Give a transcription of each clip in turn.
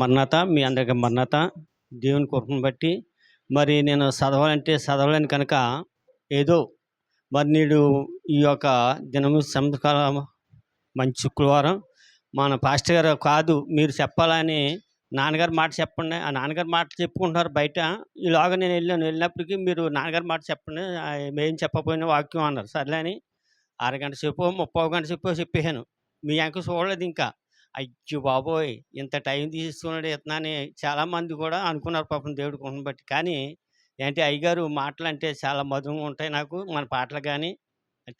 మర్నాత మీ అందరికి మర్నాత. దేవుని కృపను బట్టి. మరి నేను చదవాలంటే చదవలేను కనుక ఏదో మరి నేడు ఈ యొక్క దినము సంస్కారం మంచి శుక్రవారం. మన పాస్టర్ గారు కాదు మీరు చెప్పాలని నాన్నగారి మాట చెప్పండి. ఆ నాన్నగారి మాట చెప్పుకుంటున్నారు బయట. ఈలోగా నేను వెళ్ళాను. వెళ్ళినప్పటికీ మీరు నాన్నగారి మాట చెప్పండి. ఆ, ఏం వాక్యం అన్నారు. సర్లే అని అరగంట సేపు ముప్పై గంట సేపు చెప్పాను మీ అంక చూడలేదు ఇంకా. అయ్యో బాబోయ్! ఇంత టైం తీసుకున్నాడు ఇతనని చాలామంది కూడా అనుకున్నారు పాపం దేవుడి కృపను బట్టి. కానీ ఏంటి అయ్యగారు మాటలు అంటే చాలా మధురంగా ఉంటాయి నాకు మన పాటలు కానీ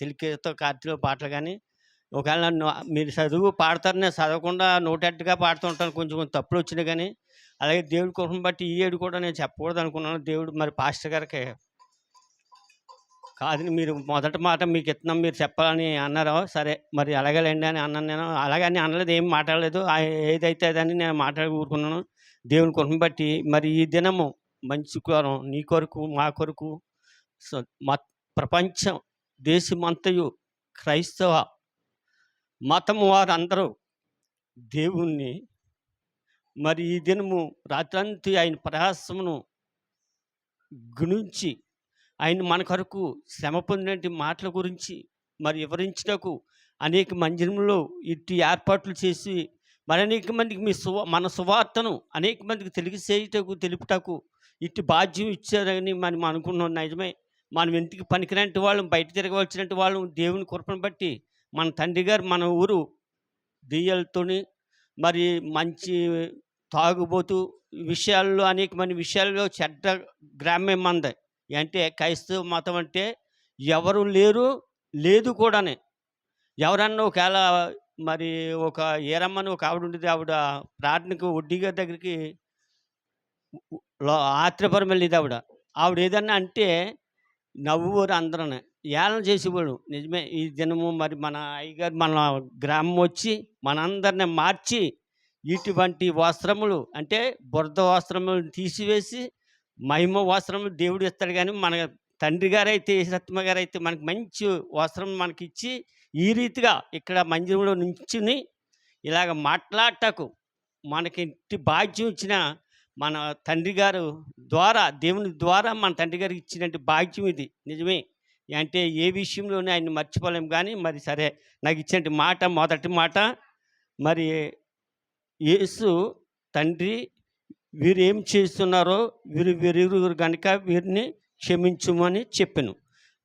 తెలుగుతో కార్తీలో పాటలు కానీ. ఒకవేళ నన్ను మీరు చదువు పాడతారు నేను చదవకుండా నోటెట్టుగా పాడుతుంటాను కొంచెం కొంచెం తప్పులు వచ్చినాయి కానీ. అలాగే దేవుడి కోసం బట్టి ఈ ఏడు కూడా నేను చెప్పకూడదు అనుకున్నాను దేవుడు మరి పాస్టర్ గారికి కాదు మీరు మొదటి మాట మీకు ఇస్తున్నాం మీరు చెప్పాలని అన్నారు సరే మరి అలాగేలేండి అని అన్నాను నేను. అలాగని అనలేదు ఏం మాట్లాడలేదు. ఏదైతే అదని నేను మాట్లాడి ఊరుకున్నాను. దేవుని కృపను బట్టి మరి ఈ దినము మంచి శుక్రవారం నీ కొరకు మా కొరకు మా మ ప్రపంచం దేశమంతయు క్రైస్తవ మతము వారందరూ దేవుణ్ణి మరి ఈ దినము రాత్రంతి ఆయన ప్రయాసమును గుణించి ఆయన మన కొరకు శ్రమ పొందినటువంటి మాటల గురించి మరి వివరించటకు అనేక మందిరంలో ఇట్టి ఏర్పాట్లు చేసి మరి అనేక మందికి మీ సువ మన సువార్తను అనేక మందికి తెలియచేయటకు తెలుపుటకు ఇట్టి బాధ్యం ఇచ్చారని మనం అనుకున్నాం నిజమే. మనం ఇంటికి పనికిరంటి వాళ్ళం బయట తిరగవలసినటువంటి వాళ్ళం దేవుని కృపను బట్టి మన తండ్రి గారు మన ఊరు దియ్యలతోని మరి మంచి తాగుబోతు విషయాల్లో అనేక మంది విషయాల్లో చెడ్డ గ్రామ్యం మంది. అంటే క్రైస్తవ మతం అంటే ఎవరు లేరు లేదు కూడానే. ఎవరన్నా ఒకవేళ మరి ఒక ఏరమ్మని ఒక ఆవిడ ఉండేది ఆవిడ ప్రార్థనకు వడ్డీ గారి దగ్గరికి లో- వెళ్ళేది ఆవిడ. ఆవిడ ఏదన్నా అంటే నవ్వురు అందరూ ఏళన చేసేవాడు నిజమే ఈ దినము మరి మన అయ్యగారు మన గ్రామం వచ్చి మనందరిని మార్చి ఇటువంటి వస్త్రములు అంటే బురద వస్త్రములు తీసివేసి మహిమ వస్త్రం దేవుడు ఇస్తాడు కానీ మన తండ్రి గారైతే సత్మ గారు అయితే మనకి మంచి వస్త్రం మనకి ఇచ్చి ఈ రీతిగా ఇక్కడ మందిరంలో నుంచుని ఇలాగ మాట్లాడటకు మనకి ఇంటి బాధ్యం ఇచ్చిన మన తండ్రి గారు ద్వారా దేవుని ద్వారా మన తండ్రి గారికి ఇచ్చినట్టు భాగ్యం ఇది. నిజమే. అంటే ఏ విషయంలోనే ఆయన మర్చిపోలేము కానీ మరి సరే నాకు ఇచ్చినట్టు మాట మొదటి మాట మరి యేసు తండ్రి వీరు ఏం చేస్తున్నారో వీరు వీరు కనుక వీరిని క్షమించుమని చెప్పాను.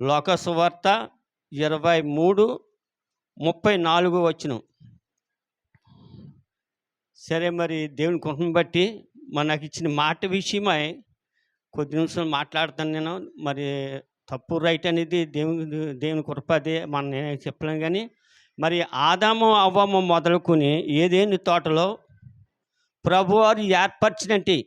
లోకసువార్త ఇరవై మూడు ముప్పై నాలుగు వచ్చిన సరే మరి దేవుని కుటుంబం బట్టి మనకి ఇచ్చిన మాట విషయమై కొద్ది నిమిషాలు మాట్లాడతాను నేను. మరి తప్పు రైట్ అనేది దేవుని దేవుని కృపదే మనం చెప్పలేను కానీ మరి ఆదాము అవ్వము మొదలుకొని ఏదేని తోటలో ప్రభువారు ఏర్పరిచినట్టు.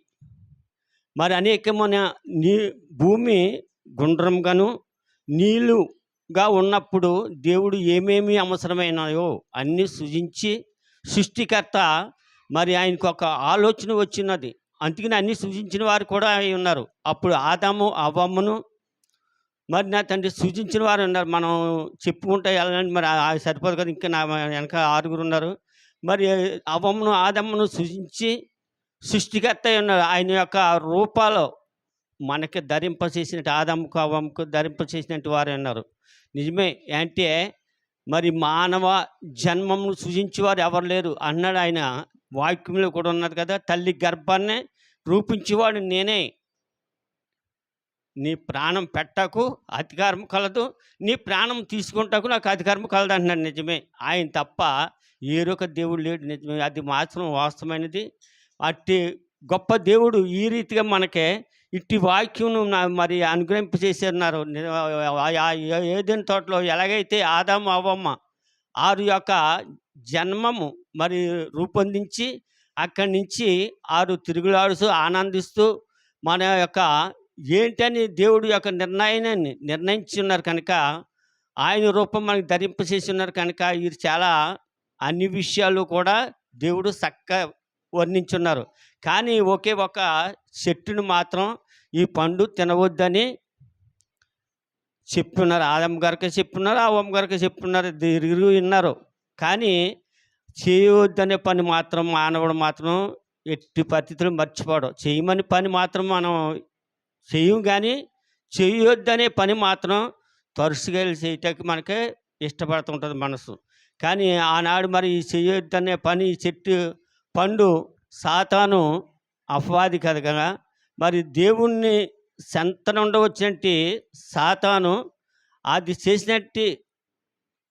మరి అనేకమైన నీ భూమి గుండ్రంగాను నీళ్ళుగా ఉన్నప్పుడు దేవుడు ఏమేమి అవసరమైనాయో అన్నీ సృజించి సృష్టికర్త మరి ఆయనకు ఒక ఆలోచన వచ్చినది. అందుకని అన్ని సృజించిన వారు కూడా అయి ఉన్నారు. అప్పుడు ఆదాము అవ్వమ్మను మరి నా తండ్రి సృజించిన వారు ఉన్నారు. మనం చెప్పుకుంటే వెళ్ళండి మరి సరిపోదు కదా. ఇంకా నా వెనక ఆరుగురు ఉన్నారు. మరి అవ్వమ్మను ఆదమ్మను సృజించి సృష్టికర్త ఉన్నాడు ఆయన యొక్క రూపాలు మనకి ధరింప చేసినట్టు ఆదమ్మకు అవమ్మకు ధరింప చేసినట్టు వారు ఉన్నారు నిజమే అంటే మరి మానవ జన్మమును సృజించేవారు ఎవరు లేరు అన్నాడు ఆయన. వాక్యంలో కూడా ఉన్నది కదా తల్లి గర్భాన్ని రూపించేవాడు నేనే. నీ ప్రాణం పెట్టకు అధికారం కలదు. నీ ప్రాణం తీసుకుంటకు నాకు అధికారం కలదు అంటున్నాడు నిజమే. ఆయన తప్ప ఏరొక దేవుడు లేడు. నిజమే అది మాత్రం వాస్తవమైనది. అట్టి గొప్ప దేవుడు ఈ రీతిగా మనకే ఇట్టి వాక్యం మరి అనుగ్రహింప చేసేన్నారు ఏదైనా తోటలో ఎలాగైతే ఆదాము అవ్వమ్మ ఆరు యొక్క జన్మము మరి రూపొందించి అక్కడి నుంచి ఆరు తిరుగులాడుతూ ఆనందిస్తూ మన యొక్క ఏంటని దేవుడు యొక్క నిర్ణయాన్ని నిర్ణయించి ఉన్నారు కనుక ఆయన రూపం మనకి ధరింపచేసి ఉన్నారు కనుక ఇది చాలా అన్ని విషయాలు కూడా దేవుడు చక్క వర్ణించున్నారు. కానీ ఒకే ఒక చెట్టును మాత్రం ఈ పండు తినవద్దని చెప్పున్నారు ఆదమ్మ గారికి చెప్పున్నారు అవ్వమ్మ గారికి చెప్పున్నారు ఇరువురు విన్నారు. కానీ చేయవద్దనే పని మాత్రం మానవుడు మాత్రం ఎట్టి పరిస్థితులు మర్చిపోవడం చేయమని పని మాత్రం మనం చేయం కానీ చేయొద్దనే పని మాత్రం తరచుగా చేయటానికి మనకి ఇష్టపడుతుంటుంది మనసు. కానీ ఆనాడు మరి ఈ చేయొద్దనే పని చెట్టు పండు సాతాను అపవాది కదా కదా. మరి దేవుణ్ణి సెంతన ఉండవచ్చంటే సాతాను? అది చేసినట్టు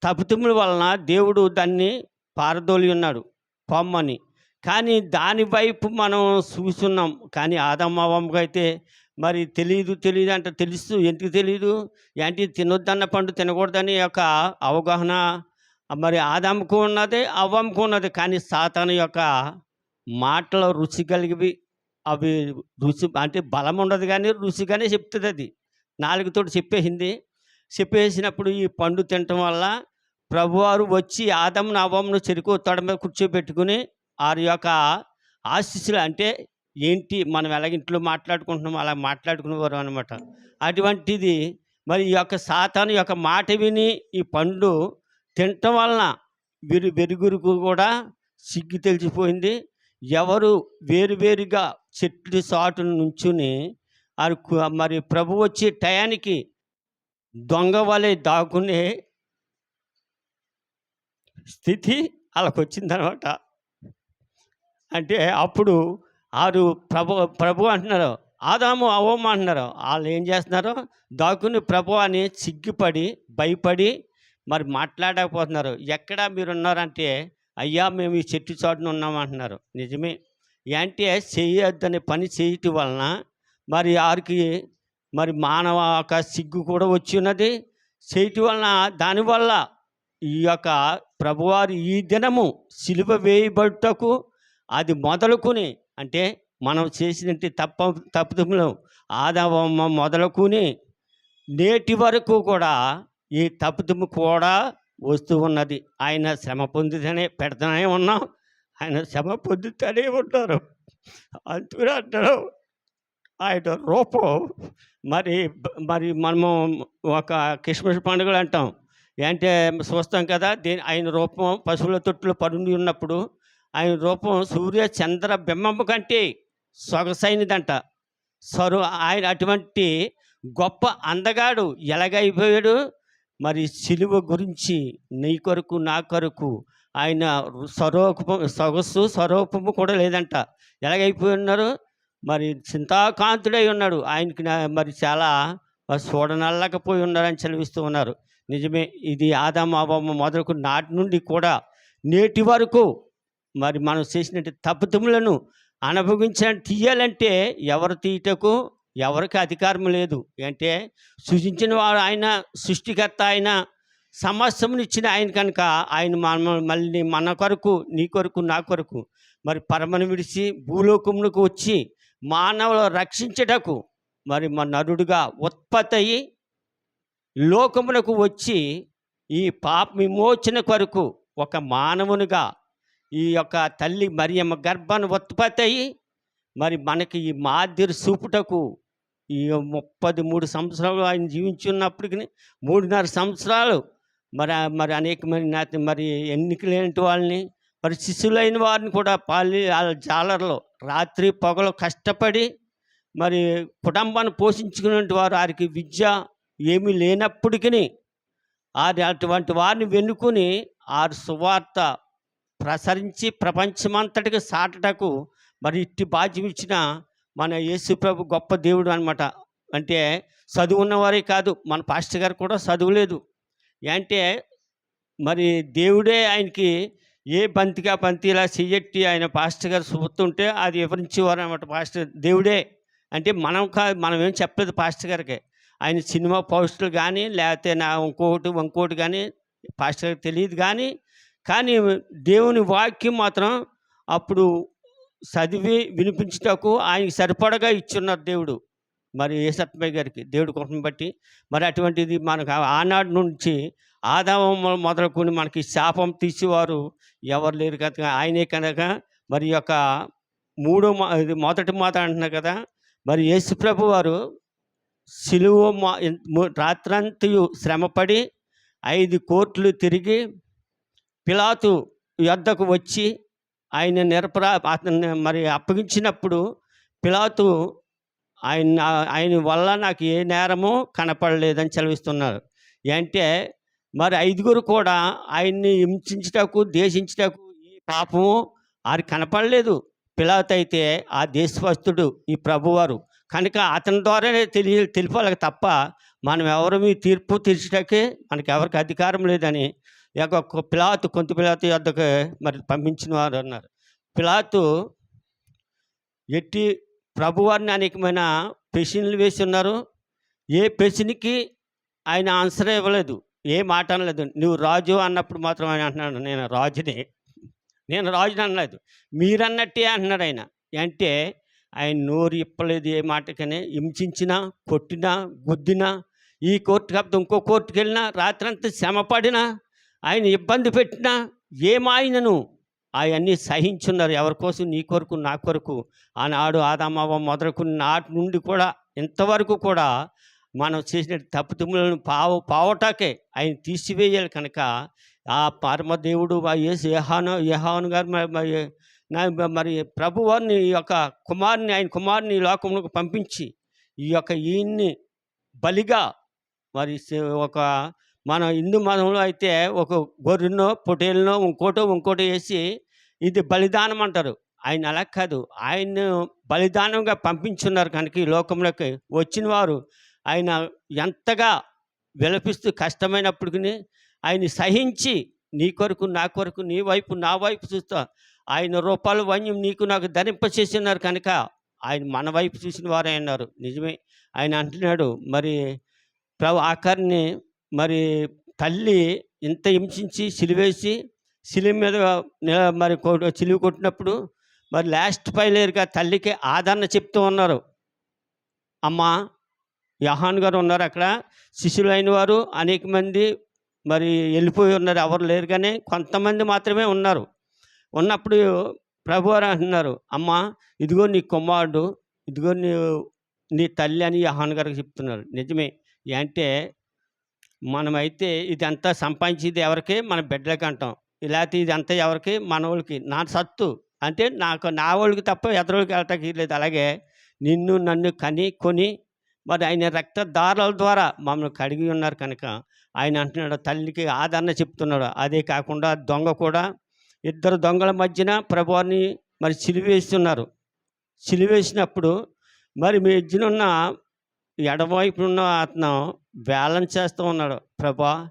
తప్పుతుముల వలన దేవుడు దాన్ని పారదోలి ఉన్నాడు పొమ్మని. కానీ దాని వైపు మనం చూస్తున్నాం. కానీ ఆదమ్మకి అయితే మరి తెలియదు తెలియదు అంటే తెలుసు ఎందుకు తెలియదు ఏంటి తినొద్దన్న పండు తినకూడదని యొక్క అవగాహన మరి ఆదాంకు ఉన్నది అవ్వంకు ఉన్నది. కానీ సాతాను యొక్క మాటల రుచి కలిగివి. అవి రుచి అంటే బలం ఉండదు కానీ రుచిగానే చెప్తుంది అది. నాలుగుతోటి చెప్పేసింది. చెప్పేసినప్పుడు ఈ పండు తినటం వల్ల ప్రభువారు వచ్చి ఆదమును అవ్వమును చెరుకు తొడ మీద కూర్చోబెట్టుకుని వారి యొక్క ఆశీస్సులు అంటే ఏంటి? మనం ఎలాగ ఇంట్లో మాట్లాడుకుంటున్నాం అలా మాట్లాడుకునేవారు అనమాట అటువంటిది మరి ఈ యొక్క సాతాను యొక్క మాట విని ఈ పండు తినటం వలన వీరు వెరుగురుకు కూడా సిగ్గు తెలిసిపోయింది. ఎవరు వేరువేరుగా చెట్లు చాటు నుంచుని వారు మరి ప్రభు వచ్చే టయానికి దొంగ వలె దాక్కునే స్థితి వాళ్ళకొచ్చిందనమాట అంటే అప్పుడు వారు ప్రభు ప్రభు అంటున్నారు ఆదాము అవ్వమ్మ అంటున్నారు వాళ్ళు ఏం చేస్తున్నారు? దాక్కుని ప్రభు అని సిగ్గుపడి భయపడి మరి మాట్లాడకపోతున్నారు. ఎక్కడ మీరు ఉన్నారంటే అయ్యా మేము ఈ చెట్టు చాటున ఉన్నామంటున్నారు. నిజమే. అంటే చేయొద్దని పని చేయటం వలన మరి వారికి మరి మానవ ఒక సిగ్గు కూడా వచ్చి ఉన్నది. చేయటం వలన దానివల్ల ఈ యొక్క ప్రభువారు ఈ దినము సిలువ వేయబడుటకు అది మొదలుకొని అంటే మనం చేసినట్టు తప్ప తప్పుదములు ఆదావమ్మ మొదలుకొని నేటి వరకు కూడా ఈ తప్పుతుము కూడా వస్తూ ఉన్నది. ఆయన శ్రమ పొందుతూనే పెడతానే ఉన్నాం. ఆయన శ్రమ పొందుతూనే ఉంటారు అందుకని అంటారు. ఆయన రూపం మరి మరి మనము ఒక క్రిస్మస్ పండుగలు అంటాం. అంటే చూస్తాం కదా దీని ఆయన రూపం పశువుల తొట్టులు పరుండి ఉన్నప్పుడు ఆయన రూపం సూర్య చంద్ర బింబం కంటే సొగసైనదంట. సరు ఆయన అటువంటి గొప్ప అందగాడు ఎలాగైపోయాడు? మరి సిలువ గురించి నీ కొరకు నా కొరకు ఆయన స్వరూపం సొగస్సు స్వరూపము కూడా లేదంట. ఎలాగైపోయి ఉన్నారు? మరి చింతాకాంతుడై ఉన్నాడు. ఆయనకి మరి చాలా చూడనల్లకపోయి ఉన్నారని చదివిస్తూ ఉన్నారు. నిజమే ఇది ఆదాము మొదలకు నాటి నుండి కూడా నేటి వరకు మరి మనం చేసినట్టు తప్పుతుములను అనుభవించిన తీయాలంటే ఎవరు తీయటకు ఎవరికి అధికారం లేదు. అంటే సృజించిన వాడు ఆయన సృష్టికర్త ఆయన సమస్యమునిచ్చిన ఆయన కనుక ఆయన మన మళ్ళీ మన కొరకు నీ కొరకు నా కొరకు మరి పరమను విడిచి భూలోకములకు వచ్చి మానవులు రక్షించటకు మరి మన నరుడుగా ఉత్పత్తి అయ్యి లోకమునకు వచ్చి ఈ పాప విమోచన కొరకు ఒక మానవునిగా ఈ యొక్క తల్లి మరియమ్మ గర్భాన్ని ఉత్పత్తి అయ్యి మరి మనకి ఈ మాదిరి చూపుటకు ఈ ముప్పది మూడు సంవత్సరాలు ఆయన జీవించి ఉన్నప్పటికీ మూడున్నర సంవత్సరాలు మరి మరి అనేకమైన మరి ఎన్నికలేని వాళ్ళని మరి శిష్యులైన వారిని కూడా పాలి వాళ్ళ జాలర్లో రాత్రి పొగలు కష్టపడి మరి కుటుంబాన్ని పోషించుకునే వారు వారికి విద్య ఏమీ లేనప్పటికీ వారి అటువంటి వారిని వెన్నుకొని ఆరు సువార్త ప్రసరించి ప్రపంచమంతటికి సాటటకు మరి ఇట్టి బాధ్యం ఇచ్చిన మన యేసు ప్రభు గొప్ప దేవుడు అనమాట అంటే చదువు ఉన్నవారే కాదు మన పాస్టర్ గారు కూడా చదువులేదు అంటే మరి దేవుడే ఆయనకి ఏ బంతిగా బంతి ఇలా చెయ్యట్టి ఆయన పాస్టర్ గారు చూస్తుంటే అది వివరించేవారు అనమాట పాస్టర్ దేవుడే. అంటే మనం కా మనం ఏం చెప్పలేదు పాస్టర్ గారికి. ఆయన సినిమా పోస్టులు కానీ లేకపోతే నా ఇంకొకటి ఇంకోటి కానీ పాస్టర్ గారికి తెలియదు కానీ కానీ దేవుని వాక్యం మాత్రం అప్పుడు చదివి వినిపించుటకు ఆయనకి సరిపడగా ఇచ్చున్నారు దేవుడు. మరి ఏసత్మయ్య గారికి దేవుడి కోసం బట్టి. మరి అటువంటిది మనకు ఆనాడు నుంచి ఆదావం మొదలుకొని మనకి శాపం తీసేవారు ఎవరు లేరు కనుక ఆయనే కనుక మరి యొక్క మూడో మా ఇది మొదటి మాట అంటున్నారు కదా మరి యేసుప్రభు వారు సిలువ రాత్రంతయు శ్రమపడి ఐదు కోట్లు తిరిగి పిలాతు యొద్దకు వచ్చి ఆయన నిరపరా అతన్ని మరి అప్పగించినప్పుడు పిలాతు ఆయన ఆయన వల్ల నాకు ఏ నేరము కనపడలేదని చదివిస్తున్నారు అంటే మరి ఐదుగురు కూడా ఆయన్ని హింసించుటకు దేశించుటకు ఈ పాపము ఆరు కనపడలేదు. పిలాత్ అయితే ఆ దేశవస్తుడు ఈ ప్రభువారు. కనుక అతని ద్వారానే తెలియ తెలిపాలి తప్ప మనం ఎవరు మీ తీర్పు తీర్చడానికి మనకి ఎవరికి అధికారం లేదని యొక్క పిలాతు కొంత పిలాతు వద్దకు మరి పంపించిన వారు అన్నారు. పిలాతు ఎట్టి ప్రభువారిని అనేకమైన ప్రశ్నలు వేసి ఉన్నారు. ఏ ప్రశ్నకి ఆయన ఆన్సర్ ఇవ్వలేదు. ఏ మాట అనలేదు. నువ్వు రాజు అన్నప్పుడు మాత్రం ఆయన అంటున్నాడు. నేను రాజుని. నేను రాజుని అనలేదు. మీరన్నట్టే అంటున్నాడు ఆయన. అంటే ఆయన నోరు ఇప్పలేదు ఏ మాటకనే. హింసించినా కొట్టినా గుద్దినా ఈ కోర్టు కాకపోతే ఇంకో కోర్టుకు వెళ్ళినా రాత్రంతా శ్రమపడినా ఆయన ఇబ్బంది పెట్టినా ఏమాయనను? అవన్నీ సహించున్నారు. ఎవరి కోసం? నీ కొరకు నా కొరకు. ఆనాడు ఆదామవ మొదలుకున్న నాటి నుండి కూడా ఇంతవరకు కూడా మనం చేసిన తప్పుతుములను పావ పావటాకే ఆయన తీసివేయాలి కనుక ఆ పరమదేవుడు ఏసు యేసు యహాను యహాను గారు మరి- మరి ప్రభువారిని ఈ యొక్క కుమారుని ఆయన కుమారుని ఈ లోకంలోకి పంపించి ఈ యొక్క ఈయన్ని బలిగా మరి ఒక మన హిందూ మతంలో అయితే ఒక గొర్రెనో పొటేలనో ఇంకోటో ఇంకోటో వేసి ఇది బలిదానం అంటారు. ఆయన అలా కాదు. ఆయన బలిదానంగా పంపించున్నారు కనుక ఈ లోకంలోకి వచ్చిన వారు. ఆయన ఎంతగా విలపిస్తూ కష్టమైనప్పటికీ ఆయన సహించి నీ కొరకు నా కొరకు నీ వైపు నా వైపు చూస్తా. ఆయన రూపాయలు వన్యం నీకు నాకు ధరింపచేసినారు కనుక ఆయన మన వైపు చూసిన వారే అన్నారు. నిజమే. ఆయన అంటున్నాడు మరి ప్రభు ఆఖరిని మరి తల్లి ఇంత హింసించి సిలివేసి సిలి మీద మరి చిలివి కొట్టినప్పుడు మరి లాస్ట్ పైలేరుగా తల్లికి ఆదరణ చెప్తూ ఉన్నారు. అమ్మ యహాన్ గారు ఉన్నారు అక్కడ. శిష్యులు అయిన వారు అనేక మంది మరి వెళ్ళిపోయి ఉన్నారు. ఎవరు లేరు కానీ కొంతమంది మాత్రమే ఉన్నారు. ఉన్నప్పుడు ప్రభు వారు అంటున్నారు అమ్మా ఇదిగో నీ కుమారుడు ఇదిగో నీ నీ తల్లి అని యహాన్ గారికి చెప్తున్నారు. నిజమే. అంటే మనమైతే ఇదంతా సంపాదించేది ఎవరికి? మన బిడ్డలకి అంటాం. ఇలాంటి ఇదంతా ఎవరికి? మన వాళ్ళకి నా సత్తు. అంటే నాకు నా వాళ్ళకి తప్ప ఎదరోళ్ళకి వెళ్ళటానికి లేదు అలాగే నిన్ను నన్ను కని కొని మరి ఆయన రక్తదారాల ద్వారా మమ్మల్ని కడిగి ఉన్నారు కనుక ఆయన అంటున్నాడు తల్లికి ఆదరణ చెప్తున్నాడు. అదే కాకుండా దొంగ కూడా. ఇద్దరు దొంగల మధ్యన ప్రభువాన్ని మరి సిలివేస్తున్నారు సిలివేసినప్పుడు మరి మీ మధ్యన ఎడవైపున ఉన్న అతను బ్యాలెన్స్ చేస్తూ ఉన్నాడు. ప్రభా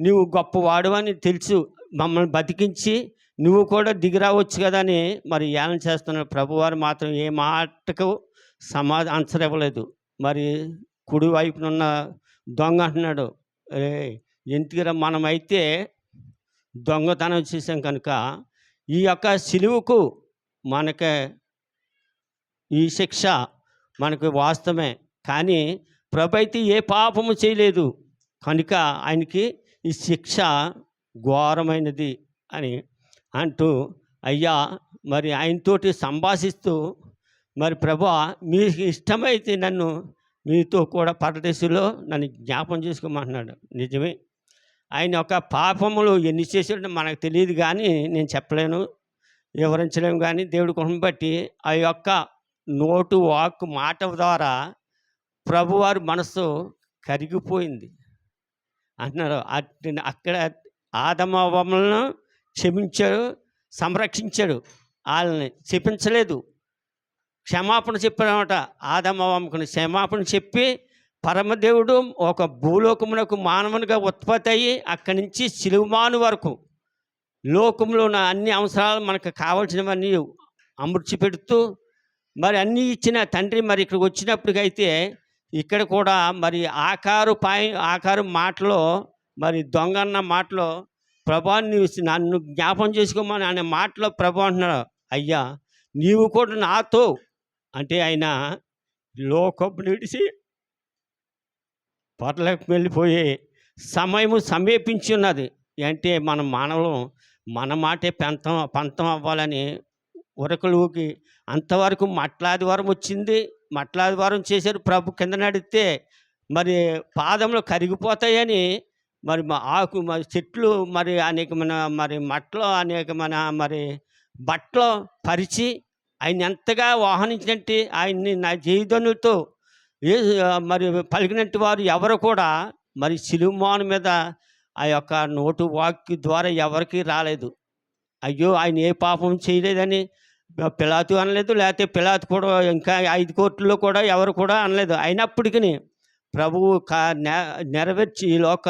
నువ్వు గొప్పవాడు అని తెలుసు. మమ్మల్ని బతికించి నువ్వు కూడా దిగిరావచ్చు కదా అని మరి ఏలం చేస్తున్నాడు. ప్రభువారు మాత్రం ఏ మాటకు సమాధ ఆన్సర్ ఇవ్వలేదు. మరి కుడి వైపున ఉన్న దొంగ అంటున్నాడు. ఏ ఎందుకురా మనమైతే దొంగతనం చేసాం కనుక ఈ యొక్క సిలువుకు మనకి ఈ శిక్ష మనకు వాస్తవమే. కానీ ప్రభు అయితే ఏ పాపము చేయలేదు. కనుక ఆయనకి ఈ శిక్ష ఘోరమైనది అని అంటూ అయ్యా మరి ఆయనతోటి సంభాషిస్తూ మరి ప్రభా మీకు ఇష్టమైతే నన్ను మీతో కూడా పరదేశంలో నన్ను జ్ఞాపం చేసుకోమంటున్నాడు. నిజమే. ఆయన యొక్క పాపములు ఎన్ని చేసాడో మనకు తెలియదు కానీ నేను చెప్పలేను వివరించలేము కానీ దేవుడి కృపను బట్టి ఆ యొక్క నోటు వాక్ మాట ద్వారా ప్రభువారి మనసు కరిగిపోయింది. అంటున్నారు అక్కడ ఆదమవములను క్షమించాడు సంరక్షించాడు. వాళ్ళని క్షమించలేదు క్షమాపణ చెప్పాడనమాట ఆదమవంకుని క్షమాపణ చెప్పి పరమదేవుడు ఒక భూలోకమునకు మానవునిగా ఉత్పత్తి అయ్యి అక్కడి నుంచి సిలువమాను వరకు లోకంలో ఉన్న అన్ని అవసరాలు మనకు కావాల్సినవన్నీ అమర్చి పెడుతూ మరి అన్నీ ఇచ్చిన తండ్రి మరి ఇక్కడికి వచ్చినప్పటికైతే ఇక్కడ కూడా మరి ఆకారు పాయి ఆకారు మాటలో మరి దొంగ అన్న మాటలో ప్రభా నీవు నన్ను జ్ఞాపం చేసుకోమని అనే మాటలో ప్రభు అంటున్నాడు. అయ్యా నీవు కూడా నాతో అంటే ఆయన లోకపు నిడిచి పొరలకు వెళ్ళిపోయే సమయము సమీపించి ఉన్నది. అంటే మన మానవులు మన మాటే పెంతం పంతం అవ్వాలని ఉరకలుకి అంతవరకు మట్లాదివారం వచ్చింది. మట్లాదివారం చేశారు ప్రభు కింద నడిస్తే మరి పాదములు కరిగిపోతాయని మరి మా ఆకు మరి చెట్లు మరి అనేకమైన మరి మట్లో అనేకమైన మరి బట్టలు పరిచి ఆయన ఎంతగా వాహనించినట్టు ఆయన్ని నా జీవితనులతో ఏ మరి పలికినట్టు వారు ఎవరు కూడా మరి సిలుమాను మీద ఆ యొక్క నోటు వాక్కు ద్వారా ఎవరికీ రాలేదు. అయ్యో ఆయన ఏ పాపం చేయలేదని పిలాతు అనలేదు లేకపోతే పిలాతు కూడా ఇంకా ఐదు కోట్లలో కూడా ఎవరు కూడా అనలేదు. అయినప్పటికీ ప్రభువు కా నెరవేర్చి ఈ లోక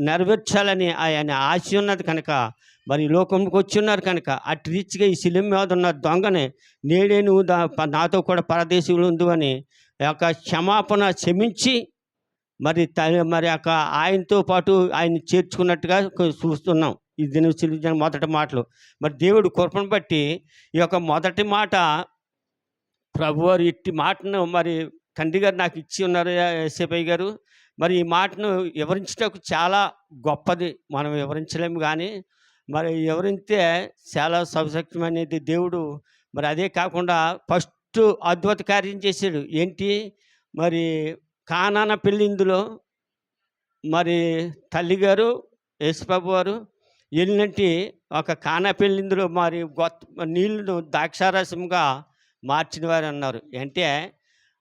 నెరవేర్చాలని ఆయన ఆశ ఉన్నది కనుక మరి ఈ లోకంకి వచ్చి ఉన్నారు కనుక అటు రీచ్గా ఈ శిలిం మీద ఉన్న దొంగని నేడే నువ్వు దా- నాతో కూడా పరదేశీయులు ఉందని అని యొక్క క్షమాపణ క్షమించి మరి త- మరి యొక్క ఆయనతో పాటు ఆయన చేర్చుకున్నట్టుగా చూస్తున్నాం. ఈ దిన మొదటి మాటలు. మరి దేవుడు కృపను బట్టి ఈ యొక్క మొదటి మాట ప్రభువారు ఇట్టి మాటను మరి తండ్రి గారు నాకు ఇచ్చి ఉన్నారు ఎస్ఏపై గారు. మరి ఈ మాటను వివరించటకు చాలా గొప్పది. మనం వివరించలేము కానీ మరి వివరిస్తే చాలా సౌశక్యమైనది దేవుడు మరి అదే కాకుండా ఫస్ట్ అద్భుత కార్యం చేశాడు. ఏంటి? మరి కానాన పెళ్ళిందులో మరి తల్లిగారు యేసుబాబు వారు వెళ్ళినట్టు ఒక కానపెళ్ళిందులో మరి గొత్త నీళ్ళను ద్రాక్షారసంగా మార్చిన వారు అన్నారు అంటే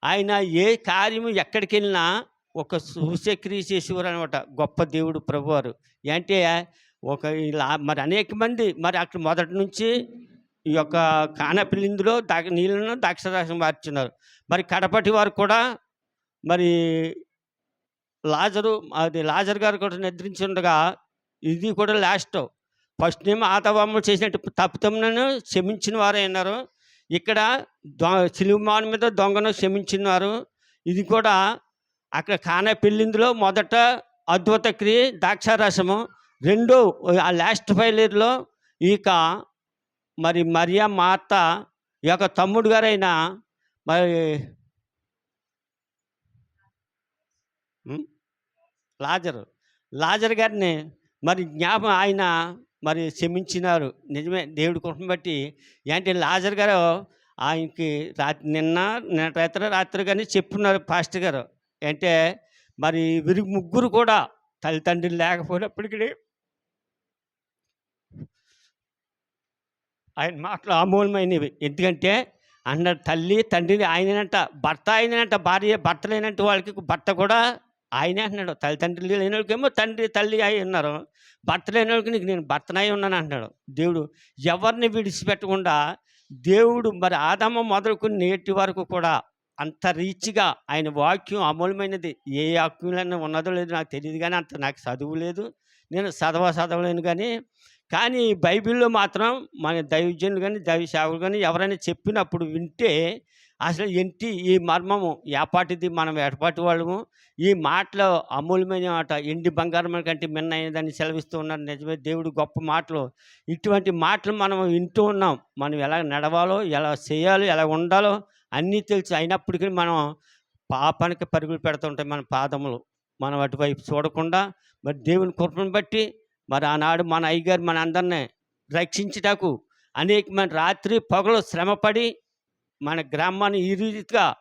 ఆయన ఏ కార్యము ఎక్కడికి వెళ్ళినా ఒక సుశక్రియ చేసేవారు అనమాట గొప్ప దేవుడు ప్రభువారు. అంటే ఒక ఇలా మరి అనేక మంది మరి అక్కడ మొదటి నుంచి ఈ యొక్క కానపిల్లిందులో దా నీళ్ళను ద్రాక్షరసం మార్చున్నారు మరి కడపటి వారు కూడా మరి లాజరు అది లాజర్ గారు కూడా నిద్రించి ఉండగా ఇది కూడా లాస్ట్ ఫస్ట్ నేమ్ ఆతవమ్మ చేసినట్టు తప్పితములను క్షమించిన వారే అన్నారు. ఇక్కడ దొ సిలుమాన్ మీద దొంగను క్షమించినారు ఇది కూడా అక్కడ కానే పెళ్ళిందులో మొదట అద్భుత క్రియ ద్రాక్షారసము. రెండో ఆ లాస్ట్ ఫైలర్లో ఇక మరి మరియా మాత ఈ యొక్క తమ్ముడు గారైన మరి లాజరు. లాజర్ గారిని మరి జ్ఞాపం ఆయన మరి క్షమించినారు. నిజమే దేవుడి కృపను బట్టి. ఏంటి లాజర్ గారు ఆయనకి రాత్రి నిన్న నిన్న రాత్రి రాత్రి కానీ చెప్పున్నారు పాస్టర్ గారు. అంటే మరి వీరి ముగ్గురు కూడా తల్లిదండ్రులు లేకపోయినప్పటికీ ఆయన మాటలు అమూలమైనవి ఎందుకంటే అన్న తల్లి తండ్రిని ఆయనంట భర్త ఆయనంట భార్య భర్త లేనంటే వాళ్ళకి భర్త కూడా ఆయనే అంటున్నాడు తల్లిదండ్రులు లేని వాళ్ళకేమో తండ్రి తల్లి అయి ఉన్నారు. భర్త లేని వాళ్ళకి నీకు నేను భర్తనై ఉన్నాను అంటున్నాడు. దేవుడు ఎవరిని విడిచిపెట్టకుండా దేవుడు మరి ఆదమ్మ మొదలుకుని నేటి వరకు కూడా అంత రీచ్గా ఆయన వాక్యం అమూలమైనది ఏ వాక్యంలో ఉన్నదో లేదో నాకు తెలియదు కానీ అంత నాకు చదువు లేదు. నేను చదవ చదవలేను కానీ కానీ బైబిల్లో మాత్రం మన దైవజనులు కానీ దైవ సేవలు కానీ ఎవరైనా చెప్పినప్పుడు వింటే అసలు ఏంటి ఈ మర్మము? ఏపాటిది మనం ఎడపాటి వాళ్ళము? ఈ మాటలు అమూల్యమైన మాట ఎండి బంగారం కంటే మిన్న అయినదని సెలవిస్తూ ఉన్నారు. నిజమే దేవుడు గొప్ప మాటలు. ఇటువంటి మాటలు మనం వింటూ ఉన్నాం. మనం ఎలా నడవాలో ఎలా చేయాలో ఎలా ఉండాలో అన్నీ తెలుసు. అయినప్పటికీ మనం పాపానికి పరుగులు పెడుతుంటాయి మన పాదములు. మనం అటువైపు చూడకుండా మరి దేవుని కృపను బట్టి మరి ఆనాడు మన అయ్యగారు మన అందరినీ రక్షించుటకు అనేక మన రాత్రి పగలు శ్రమపడి మన గ్రామాన్ని ఈ రీతిగా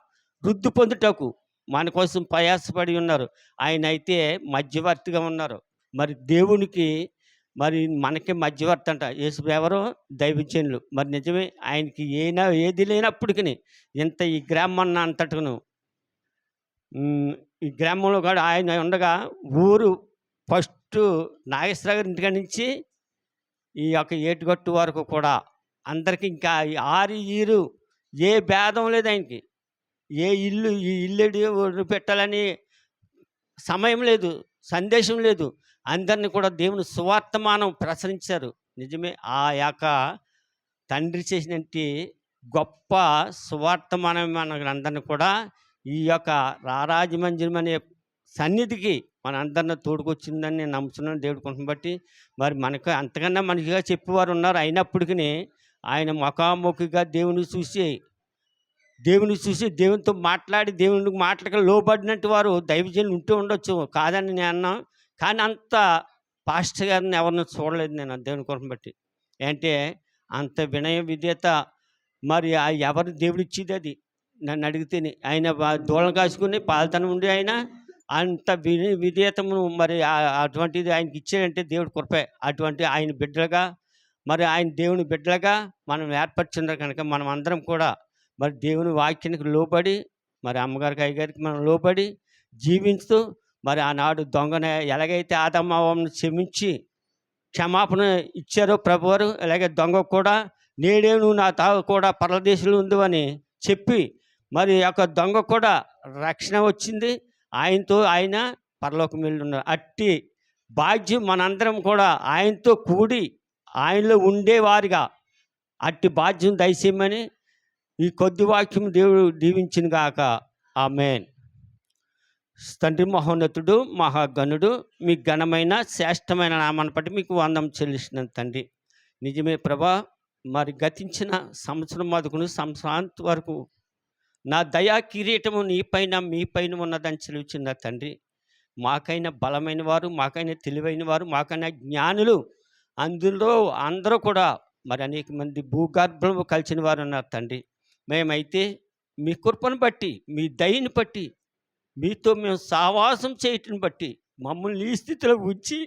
వృద్ధి పొందుటకు మన కోసం ప్రయాసపడి ఉన్నారు. ఆయన అయితే మధ్యవర్తిగా ఉన్నారు. మరి దేవునికి మరి మనకి మధ్యవర్తి అంట. యేసు ఎవరో? దైవజనులు. మరి నిజమే ఆయనకి ఏనా ఏది లేనప్పటికీ ఇంత ఈ గ్రామాన్ని అంతటను ఈ గ్రామంలో కూడా ఆయన ఉండగా ఊరు ఫస్ట్ నాగేశ్వర గారి ఇంటికాడ నుంచి ఈ యొక్క ఏటుగట్టు వరకు కూడా అందరికీ ఇంకా ఈ ఆరు ఈరు ఏ భేదం లేదు ఆయనకి. ఏ ఇల్లు ఈ ఇల్లు పెట్టాలని సమయం లేదు సందేశం లేదు. అందరినీ కూడా దేవుని సువార్తమానం ప్రసరించారు. నిజమే ఆ యొక్క తండ్రి చేసినట్టు గొప్ప సువార్తమానం మన అందరిని కూడా ఈ యొక్క రారాజమంజనం అనే సన్నిధికి మన అందరిని తోడుకొచ్చిందని నేను నమ్ముతున్నాను దేవుడి కొంచెం బట్టి. మరి మనకు అంతకన్నా మనకిగా చెప్పేవారు ఉన్నారు. అయినప్పటికీ ఆయన ముఖాముఖిగా దేవుని చూసి దేవుని చూసి దేవునితో మాట్లాడి దేవునికి మాటలకు లోబడినట్టు వారు దైవజనులు ఉంటూ ఉండొచ్చు. కాదని నేను అన్నా. కానీ అంత పాస్టర్ గారిని ఎవరిని చూడలేదు నేను దేవుని కొరకు బట్టి. అంటే అంత వినయ విధేయత మరి ఆ ఎవరు దేవుడు ఇచ్చేది అది? నన్ను అడిగితేనే ఆయన బా- దూలం కాసుకుని పాలతనం ఉండి ఆయన. అంత విని విధేయతను మరి అటువంటిది ఆయనకి ఇచ్చాడంటే దేవుడి కృపే. అటువంటి ఆయన బిడ్డలుగా మరి ఆయన దేవుని బిడ్డలుగా మనం ఏర్పరచున్నారు కనుక మనం అందరం కూడా మరి దేవుని వాక్యానికి లోబడి మరి అమ్మగారికి అయ్యగారికి మనం లోబడి జీవిస్తూ మరి ఆనాడు దొంగను ఎలాగైతే ఆదమ్మని క్షమించి క్షమాపణ ఇచ్చారో ప్రభువారు అలాగే దొంగ కూడా నేడే నువ్వు నా తావు కూడా పరదేశంలో ఉందని చెప్పి మరి యొక్క దొంగ కూడా రక్షణ వచ్చింది. ఆయనతో ఆయన పరలోకం వెళ్ళి ఉన్నారు. అట్టి భాగ్యం మనందరం కూడా ఆయనతో కూడి ఆయనలో ఉండేవారిగా. అట్టి బాధ్యం దయచేయమని ఈ కొద్ది వాక్యం దేవుడు దీవించిన గాక. ఆమెన్. తండ్రి మహోన్నతుడు మహాగణుడు మీ ఘనమైన శ్రేష్టమైన నామాన్ని బట్టి మీకు వందం చెల్లిసిన తండ్రి. నిజమే ప్రభా మరి గతించిన సంవత్సరం మొదలుకొని సంవత్సరాంత వరకు నా దయా కిరీటము నీ పైన మీ పైన ఉన్నదని చెలిచిన తండ్రి. మాకైనా బలమైన వారు మాకైనా తెలివైన వారు మాకైనా జ్ఞానులు అందులో అందరూ కూడా మరి అనేక మంది భూగర్భం కలిసిన వారు ఉన్నారు తండ్రి. మేమైతే మీ కృపను బట్టి మీ దయని బట్టి మీతో మేము సావాసం చేయటం బట్టి మమ్మల్ని ఈ స్థితిలో ఉంచి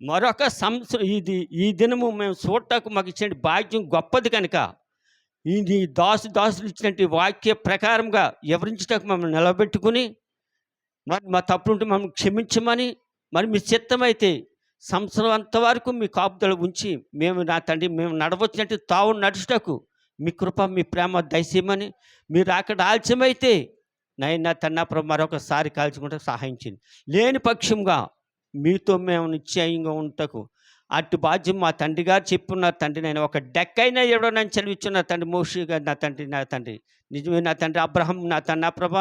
మరొక సంవత్సరం ఇది ఈ దినము మేము చూడటానికి మాకు ఇచ్చిన భాగ్యం గొప్పది కనుక ఇది దాసు దాసులు ఇచ్చినటువంటి వాక్య ప్రకారంగా వివరించడానికి మమ్మల్ని నిలబెట్టుకుని మరి మా తప్పులుంటే మమ్మల్ని క్షమించమని మరి మీ చిత్తమైతే సంవత్సరం అంతవరకు మీ కాపుదల ఉంచి మేము నా తండ్రి మేము నడవచ్చినట్టు తావు నడుచుటకు మీ కృప మీ ప్రేమ దయచేయమని మీరు అక్కడ ఆలస్యమైతే నైనా తన్నప్పుడు మరొకసారి కాల్చుకుంటే సహాయించింది లేని పక్షంగా మీతో మేము నిశ్చయంగా ఉంటకు. అటు బాధ్యం మా తండ్రి గారు చెప్పున్న తండ్రి నేను ఒక డెక్కైనా అయినా ఎవడో నన్ను చదివించున్న తండ్రి మోషి గారు నా తండ్రి నా తండ్రి. నిజమే నా తండ్రి అబ్రహం నా తన్నా ప్రభ.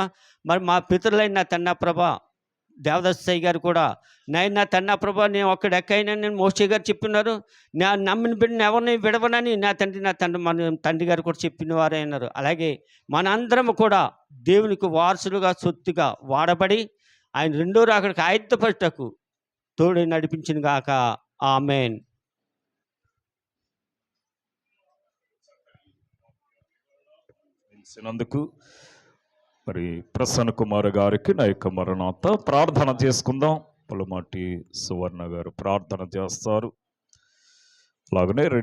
మరి మా పితరులైన నా తన్నా ప్రభ. దేవదස්සయ్య గారు కూడా నేను నా తన్నా ప్రభ నేను ఒక డెక్ నేను మోషి గారు చెప్పినారు. నా నమ్మిన బిడ్డను ఎవరిని విడవనని నా తండ్రి నా తండ్రి మన తండ్రి గారు కూడా చెప్పిన వారే అన్నారు. అలాగే మనందరం కూడా దేవునికి వారసులుగా సొత్తుగా వాడబడి ఆయన రెండో రాకడికి ఆయుధపడటకు తోడు నడిపించిన గాక. ఆమెన్. తెలిసినందుకు మరి ప్రసన్న కుమార్ గారికి నా యొక్క మరణాత ప్రార్థన చేసుకుందాం. పులమాటి సువర్ణ గారు ప్రార్థన చేస్తారు. అలాగనే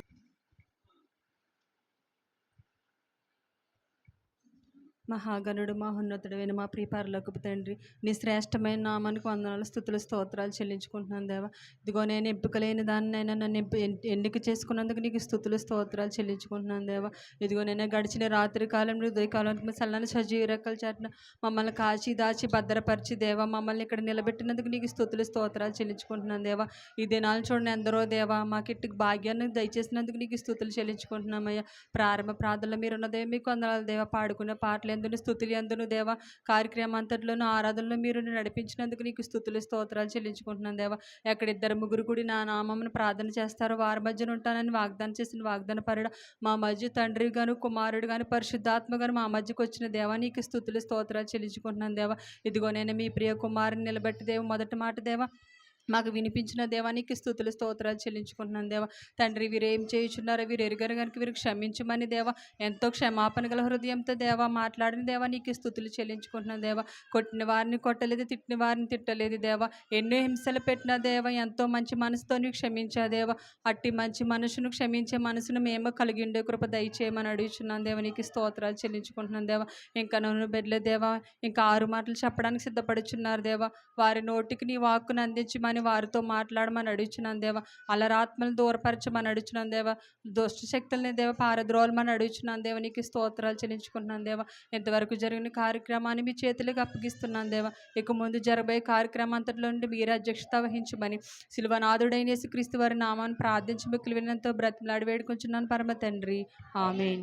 మహాగణుడు మహోన్నతుడైన మా ప్రియపారలోకపు తండ్రి నీ శ్రేష్టమైన నామానికి వందనాలు స్థుతులు స్తోత్రాలు చెల్లించుకుంటున్నాను దేవా. ఇదిగో నేను ఎంపికలేని దాన్నైనా నన్ను ఎన్నిక చేసుకున్నందుకు నీకు స్థుతులు స్తోత్రాలు చెల్లించుకుంటున్నాను దేవా. ఇదిగో నేను గడిచిన రాత్రి కాలంలో ఉదయకాలానికి మీ చల్లని సజీవ రెక్కల చాటున మమ్మల్ని కాచి దాచి భద్రపరిచి దేవా మమ్మల్ని ఇక్కడ నిలబెట్టినందుకు నీకు స్థుతులు స్తోత్రాలు చెల్లించుకుంటున్నాను దేవా. ఈ దినాలు చూడండి ఎందరో దేవా మాకు భాగ్యాన్ని దయచేసినందుకు నీకు స్థుతులు చెల్లించుకుంటున్నామయ్యా. ప్రారంభ ప్రార్థనలో మీరు ఉన్నదే మీకు వందనాలు దేవా. పాడుకునే పాటలు ఎందును స్థుతులు ఎందును దేవా? కార్యక్రమం అంతట్లోనూ ఆరాధనలో మీరు నడిపించినందుకు నీకు స్థుతులు స్తోత్రాలు చెల్లించుకుంటున్నాను దేవా. ఎక్కడ ఇద్దరు ముగ్గురు కూడి నా నామమును ప్రార్థన చేస్తారో వారి మధ్యన ఉంటానని వాగ్దానం చేసిన వాగ్దాన పరుడ మా మధ్య తండ్రి గాను కుమారుడు గాను పరిశుద్ధాత్మ గాను మా మధ్యకు వచ్చిన దేవా నీకు స్థుతులు స్తోత్రాలు చెల్లించుకుంటున్నాను దేవా. ఇదిగో నేను మీ ప్రియ కుమారుని నిలబెట్టి దేవ మొదటి మాట దేవా. మాకు వినిపించిన దేవానికి స్థుతులు స్తోత్రాలు చెల్లించుకుంటున్నాను దేవా. తండ్రి వీరు ఏం చేయుచున్నారో వీరు ఎరుగరు కనుక వీరు క్షమించమని దేవా. ఎంతో క్షమాపణ గల హృదయంతో దేవా మాట్లాడిన దేవా నీకు స్థుతులు చెల్లించుకుంటున్నాను దేవా. కొట్టిన వారిని కొట్టలేదు తిట్టిన వారిని తిట్టలేదు దేవా. ఎన్నో హింసలు పెట్టిన దేవా ఎంతో మంచి మనసుతో నీకు క్షమించా దేవా. అట్టి మంచి మనసును క్షమించే మనసును మేము కలిగి ఉండే కృప దయచేయమని అడుగుచున్నాను దేవ నీకు స్తోత్రాలు చెల్లించుకుంటున్నాను దేవా. ఇంకా నన్ను బెడ్లే దేవా ఇంకా ఆరు మాటలు చెప్పడానికి సిద్ధపడుచున్నారు దేవా. వారి నోటికి నీ వాక్కును అందించి అని వారితో మాట్లాడమని అడుగుచున్నాను దేవ. అలరాత్మలు దూరపరచమని అడుగుచున్నాను దేవ. దుష్ట శక్తులని దేవ పారద్రోలమని అడుగుచున్నాను దేవ. నీకు స్తోత్రాలు చెల్లించుకుంటున్నాను దేవ. ఇంతవరకు జరిగిన కార్యక్రమాన్ని మీ చేతులకు అప్పగిస్తున్నాను దేవ. ఇక ముందు జరగబోయే కార్యక్రమం అంతట్లో నుండి మీరే అధ్యక్షత వహించమని శిల్వనాథుడైన క్రీస్తు వారి నామాన్ని ప్రార్థించి మిక్కులు వినంతో బ్రతిమలాడి వేడుకుంటున్నాను పరమ తండ్రి. ఆమెన్.